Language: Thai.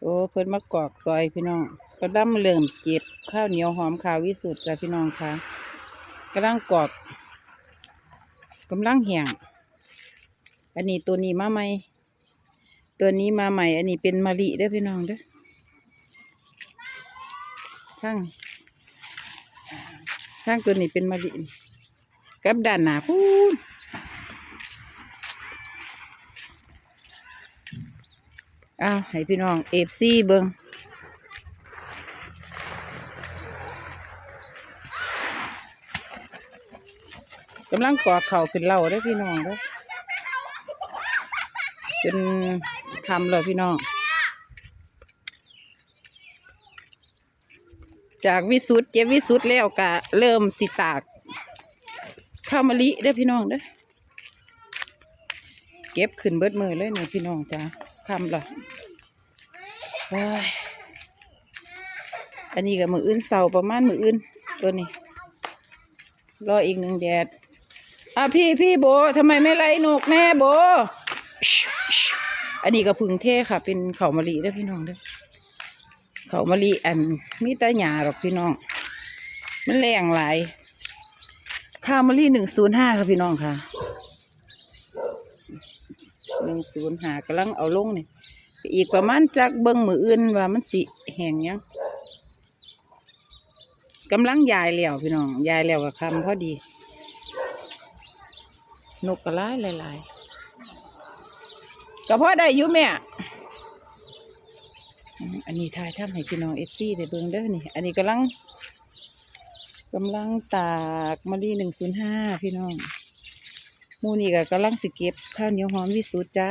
โอ้เพิ่นมากอกซอยพี่น้องก็ดำเริ่มเก็บข้าวเหนียวหอมขาววิสุทธ์จ้ะพี่น้องค่ะกำลังกอกกำลังแห้งอันนี้ตัวนี้มาใหม่ ตัวนี้มาใหม่ อันนี้เป็นมะลิเด้อพี่น้องเด้อทั้งทั้งตัวนี้เป็นมะลิกับด้านหน้าพูน อ้าวให้พี่น้องเอฟซีเบิงกำลังกอดเข่าขึ้นเล่าได้พี่น้องด้อจนทำเลยพี่น้อง จากวิสุทธ์เก็บวิสุทธ์แล้วกะเริ่มสิตากข้าวมะลิได้พี่น้องเด้อเก็บขึ้นเบิดมือเลยเนี่ยพี่น้องจ้า คำละโอ้ยอันนี้กับมืออื่นเสาประมาณมืออื่น ตัวนี้ รออีกหนึ่งแดดอะพี่พี่โบทำไมไม่ไล่นกแน่โบ อันนี้ก็พึ่งเทค่ะ เป็นเขามะลิด้อพี่น้องด้อเขามะลิอันมีต่หยาหรอกพี่น้อง มันแรงหลายข้าวมะลิหนึ่งศูนย์ห้าค่ะพี่น้องค่ะ หนึ่งศูนย์หากำลังเอาลงนี่อีกประมาณจากเบิ้งมืออื่นว่ามันสิแห้งยังกำลังยายแล้วพี่น้องยายแล้วกับคำพอดี นกกระไล่หลายๆก็พอได้อยู่แม่อันนี้ทายทำให้พี่น้องเอฟซีได้เบิ่งเด้อนี่ อันนี้กำลังกำลังตากมะลิหนึ่งศูนย์ห้าพี่น้อง มูนี่ก็กำลังสิเก็บข้าวเหนียวหอมวิสุทธ์จ้า